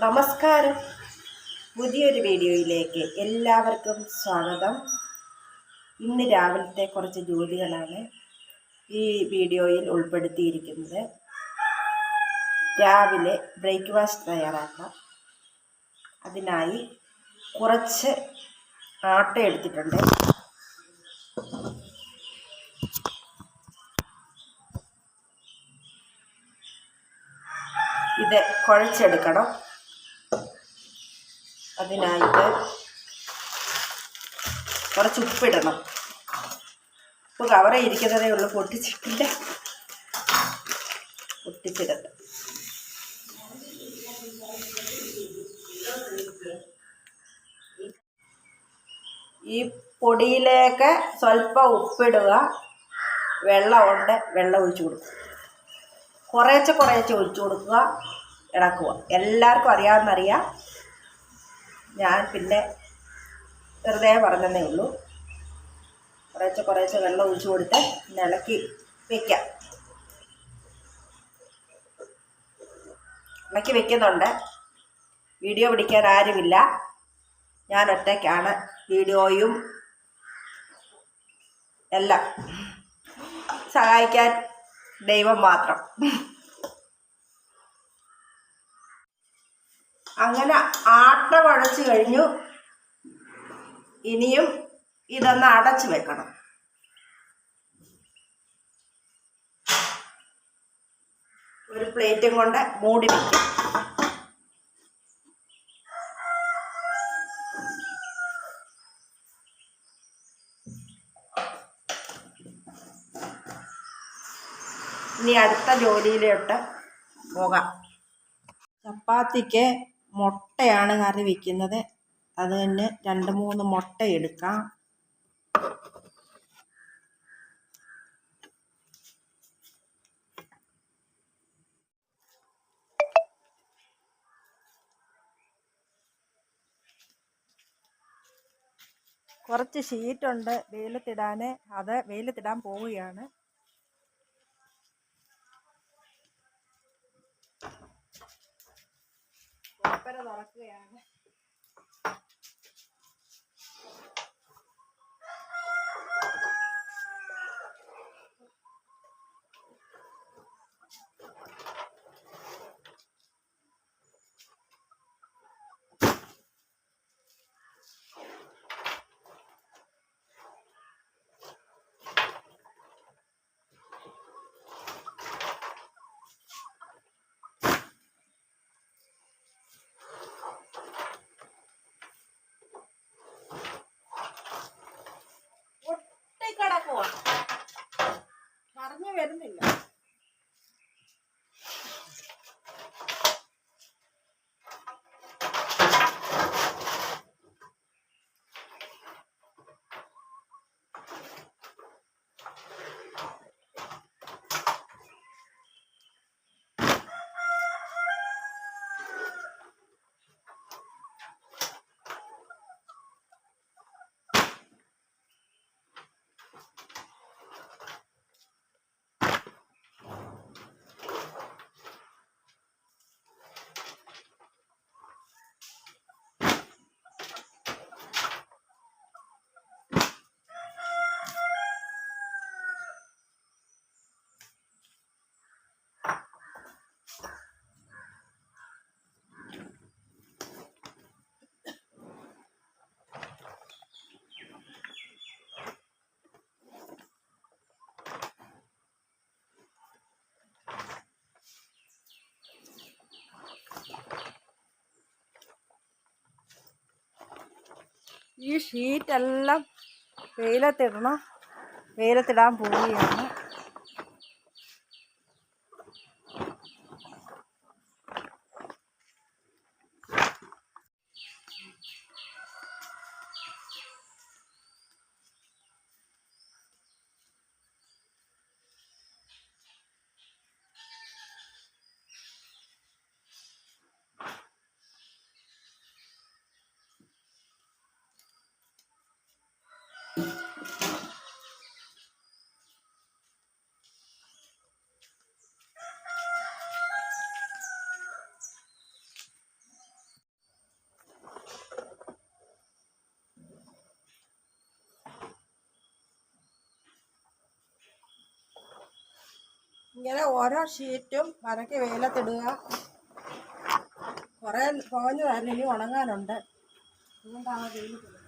നമസ്കാരം. പുതിയൊരു വീഡിയോയിലേക്ക് എല്ലാവർക്കും സ്വാഗതം. ഇന്ന് രാവിലത്തെ കുറച്ച് ജോലികളാണ് ഈ വീഡിയോയിൽ ഉൾപ്പെടുത്തിയിരിക്കുന്നത്. രാവിലെ ബ്രേക്ക്ഫാസ്റ്റ് തയ്യാറാക്കാം. അതിനായി കുറച്ച് ആട്ട എടുത്തിട്ടുണ്ട്. ഇത് കുഴച്ചെടുക്കണം. അതിനായിട്ട് കുറച്ച് ഉപ്പിടണം. ഉപ്പ് കവറ ഇരിക്കുന്നതേ ഉള്ളൂ പൊട്ടിച്ചിട്ടില്ല. പൊട്ടിച്ചിടട്ടെ. ഈ പൊടിയിലേക്ക് സ്വല്പം ഉപ്പിടുക. വെള്ളമുണ്ട് വെള്ളം ഒഴിച്ചു കൊടുക്കുക. കുറേശ്ശെ കുറേശ്ശെ ഒഴിച്ചു കൊടുക്കുക ഇളക്കുക. എല്ലാവർക്കും അറിയാമെന്നറിയാം ഞാൻ പിന്നെ വെറുതെ പറഞ്ഞതേ ഉള്ളൂ. കുറേശ്ശെ കുറേശ്ശെ വെള്ളം ഒഴിച്ചു കൊടുത്ത് ഇളക്കി വയ്ക്കാം ഇളക്കി വെക്കുന്നുണ്ട്. വീഡിയോ പിടിക്കാൻ ആരുമില്ല. ഞാൻ ഒറ്റയ്ക്കാണ് വീഡിയോയും എല്ലാം സഹായിക്കാൻ ദൈവം മാത്രം. അങ്ങനെ ആട്ട കുഴച്ച് കഴിഞ്ഞു. ഇനിയും ഇതൊന്ന് അടച്ചു വെക്കണം. ഒരു പ്ലേറ്റും കൊണ്ട് മൂടി വെക്കും. ഇനി അടുത്ത ജോലിയിലോട്ട് പോകാം. ചപ്പാത്തിക്ക് മുട്ടയാണ് കറി വെക്കുന്നത്. അത് തന്നെ രണ്ട് മൂന്ന് മുട്ട എടുക്കാം. കുറച്ച് ഷീറ്റുണ്ട് വെയിലത്തിടാൻ അത് വെയിലത്തിടാൻ പോവുകയാണ്. കൊപ്പര തുറക്കുകയാണ് ഈ ഷീറ്റെല്ലാം വെയിലത്തിടണം. വെയിലത്തിടാൻ പോവുകയാണ്. ഇങ്ങനെ ഓരോ ഷീറ്റും മരയ്ക്ക് വെയിലത്തിടുക. കുറേ പോഞ്ഞതായിരുന്നു ഇനി ഉണങ്ങാനുണ്ട്. അതുകൊണ്ടാണ് വെയിലത്തിടുന്നത്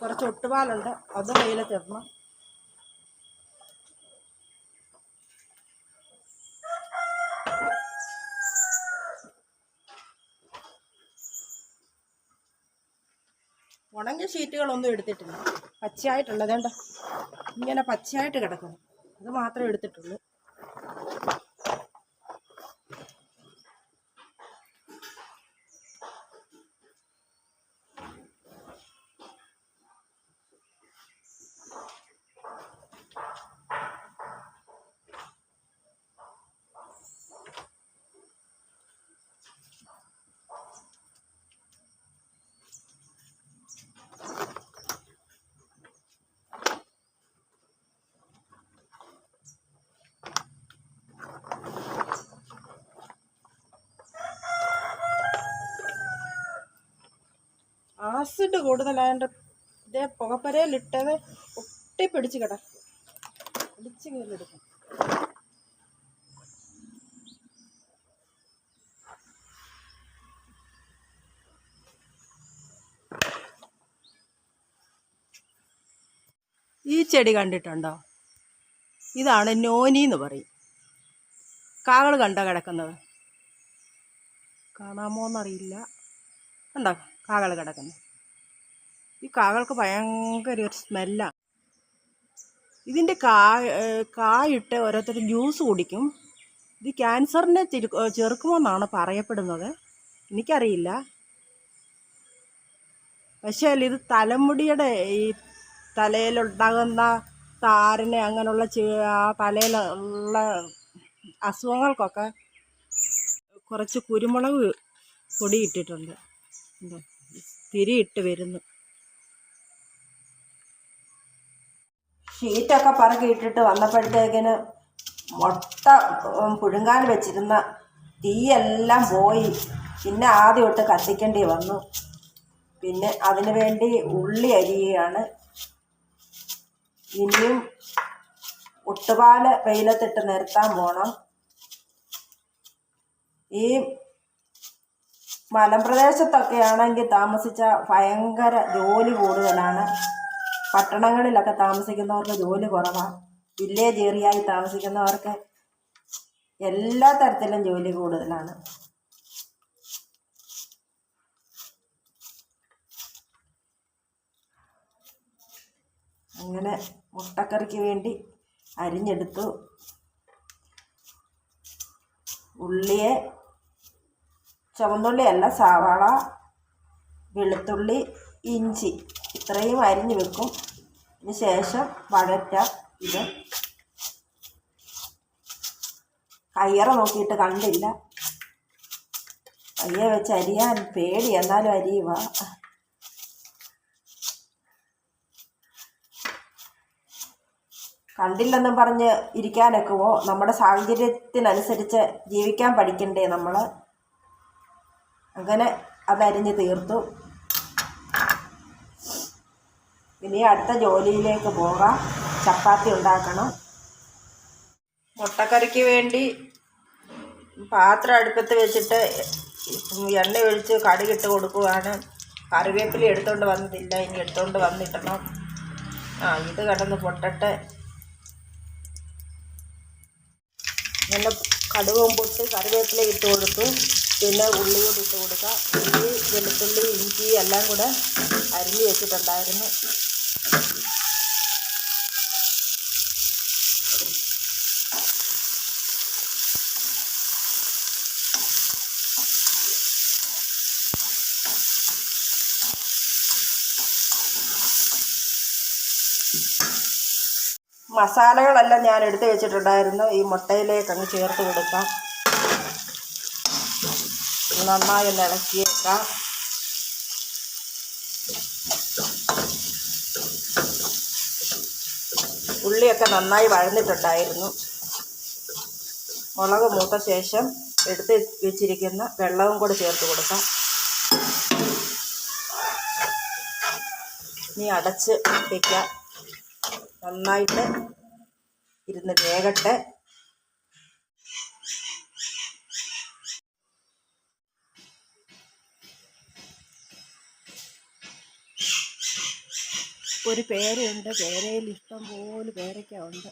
കുറച്ച് ഒട്ടുപാലുണ്ട് അത് വെയിലത്തിടണം. ഉണങ്ങിയ ഷീറ്റുകളൊന്നും എടുത്തിട്ടില്ല. പച്ചയായിട്ടുള്ളത് കണ്ടോ? ഇങ്ങനെ പച്ചയായിട്ട് കിടക്കുന്നു. അത് മാത്രമേ എടുത്തിട്ടുള്ളൂ. ആസിഡ് കൂടുതലായതുകൊണ്ട് ഇതേ പുകപ്പരയിലിട്ടത് ഒട്ടി പിടിച്ച് കിടക്കും. പിടിച്ച് കീറിയെടുക്കും ഈ ചെടി കണ്ടിട്ടുണ്ടോ? ഇതാണ് നോനി എന്ന് പറയും. കാകൾ കണ്ടോ കിടക്കുന്നത്? കാണാമോ എന്നറിയില്ല കണ്ടോ കാകൾ കിടക്കുന്നത്? ഈ കാകൾക്ക് ഭയങ്കര ഒരു സ്മെല്ലാണ് ഇതിന്റെ കാ ഏഹ് കായിട്ട് ഓരോരുത്തർ ജ്യൂസ് കുടിക്കും. ഇത് ക്യാൻസറിനെ ചെറുക്കുമെന്നാണ് പറയപ്പെടുന്നത്. എനിക്കറിയില്ല. പക്ഷേ ഇത് തലമുടിയുടെ ഈ തലയിലുണ്ടാകുന്ന താരനെ അങ്ങനെയുള്ള ആ തലയിലുള്ള അസുഖങ്ങൾക്കൊക്കെ കുറച്ച് കുരുമുളക് പൊടി ഇട്ടിട്ടുണ്ട് തിരിയിട്ട് വരുന്നു. ഷീറ്റൊക്കെ പറക്കി ഇട്ടിട്ട് വന്നപ്പോഴത്തേക്കിന് മുട്ട പുഴുങ്ങാൻ വെച്ചിരുന്ന തീയെല്ലാം പോയി. പിന്നെ ആദ്യം ഇട്ട് കത്തിക്കേണ്ടി വന്നു. പിന്നെ അതിനു വേണ്ടി ഉള്ളി അരിയുകയാണ്. ഇനിയും ഒട്ടുപാൽ വെയിലത്തിട്ട് നിർത്താൻ പോണം. ഈ മലമ്പ്രദേശത്തൊക്കെ ആണെങ്കിൽ താമസിച്ച ഭയങ്കര ജോലി കൂടുതലാണ്. പട്ടണങ്ങളിലൊക്കെ താമസിക്കുന്നവർക്ക് ജോലി കുറവാണ്. വില്ലേജ് ഏറിയായി താമസിക്കുന്നവർക്ക് എല്ലാ തരത്തിലും ജോലി കൂടുതലാണ്. അങ്ങനെ മുട്ടക്കറിക്ക് വേണ്ടി അരിഞ്ഞെടുത്തു. ഉള്ളിയെ ചുവന്നുള്ളിയല്ല സവാള വെളുത്തുള്ളി ഇഞ്ചി ഇത്രയും അരിഞ്ഞ് വെക്കും. അതിന് ശേഷം വഴറ്റ ഇത്. കയ്യറ നോക്കിയിട്ട് കണ്ടില്ല. കയ്യെ വെച്ച് അരിയാൻ പേടി എന്നാലും അരിയുക കണ്ടില്ലെന്നും പറഞ്ഞ് ഇരിക്കാനൊക്കുമോ നമ്മുടെ സാഹചര്യത്തിനനുസരിച്ച് ജീവിക്കാൻ പഠിക്കണ്ടേ നമ്മൾ അങ്ങനെ അതരിഞ്ഞ് തീർത്തു. ഇനി അടുത്ത ജോലിയിലേക്ക് പോകാം. ചപ്പാത്തി ഉണ്ടാക്കണം. മുട്ടക്കറിക്ക് വേണ്ടി പാത്രം അടുപ്പത്ത് വെച്ചിട്ട് എണ്ണ ഒഴിച്ച് കടുകിട്ട് കൊടുക്കുവാണ്. കറിവേപ്പില എടുത്തുകൊണ്ട് വന്നതില്ല ഇനി എടുത്തുകൊണ്ട് വന്നിട്ടണം. ആ ഇത് കിടന്ന് പൊട്ടട്ടെ. നല്ല കടുകും പൊട്ട് കറിവേപ്പില ഇട്ട് കൊടുത്തു. പിന്നെ ഉള്ളി കൂടി ഇട്ട് കൊടുക്കുക ഉള്ളി വെളുത്തുള്ളി ഇഞ്ചി എല്ലാം കൂടെ അരിഞ്ഞ് വെച്ചിട്ടുണ്ടായിരുന്നു. മസാലകളെല്ലാം ഞാൻ എടുത്തു വെച്ചിട്ടുണ്ടായിരുന്നു. ഈ മുട്ടയിലേക്ക് അങ്ങ് ചേർത്ത് കൊടുക്കാം. നന്നായി ഒന്ന് ഇളക്കിയേക്കാം. ഉള്ളിയൊക്കെ നന്നായി വഴന്നിട്ടുണ്ടായിരുന്നു. മുളക് മൂത്ത ശേഷം എടുത്ത് വെച്ചിരിക്കുന്ന വെള്ളവും കൂടി ചേർത്ത് കൊടുക്കാം. ഇനി അടച്ച് വയ്ക്കാം നന്നായിട്ട് ഇരുന്ന് വേകട്ടെ. ഒരു പേരയുണ്ട് പേരയിൽ ഇഷ്ടം പോലെ പേരയ്ക്ക ഉണ്ട്.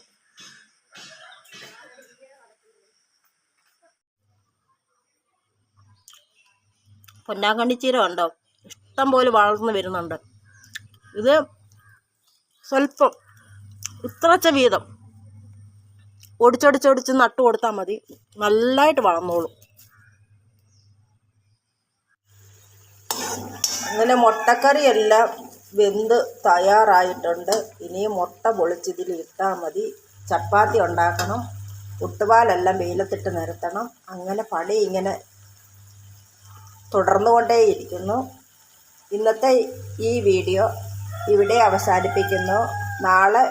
പൊന്നാങ്കണ്ണിച്ചീര ഉണ്ടോ? ഇഷ്ടം പോലെ വളർന്നു വരുന്നുണ്ട്. ഇത് സ്വല്പം ഇത്രച്ച വീതം. ഒടിച്ചൊടിച്ചൊടിച്ച് നട്ടു കൊടുത്താൽ മതി. നല്ലതായിട്ട് വളർന്നോളും. അങ്ങനെ മുട്ടക്കറിയെല്ലാം വെന്ത് തയ്യാറായിട്ടുണ്ട്. ഇനി മുട്ട പൊളിച്ചിതിൽ ഇട്ടാൽ മതി. ചപ്പാത്തി ഉണ്ടാക്കണം. ഉട്ടുപാലെല്ലാം വെയിലത്തിട്ട് നിരത്തണം. അങ്ങനെ പണി ഇങ്ങനെ തുടർന്നുകൊണ്ടേയിരിക്കുന്നു. ഇന്നത്തെ ഈ വീഡിയോ ഇവിടെ അവസാനിപ്പിക്കുന്നു. നാളെ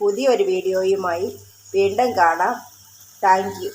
പുതിയൊരു വീഡിയോയുമായി വീണ്ടും കാണാം. താങ്ക്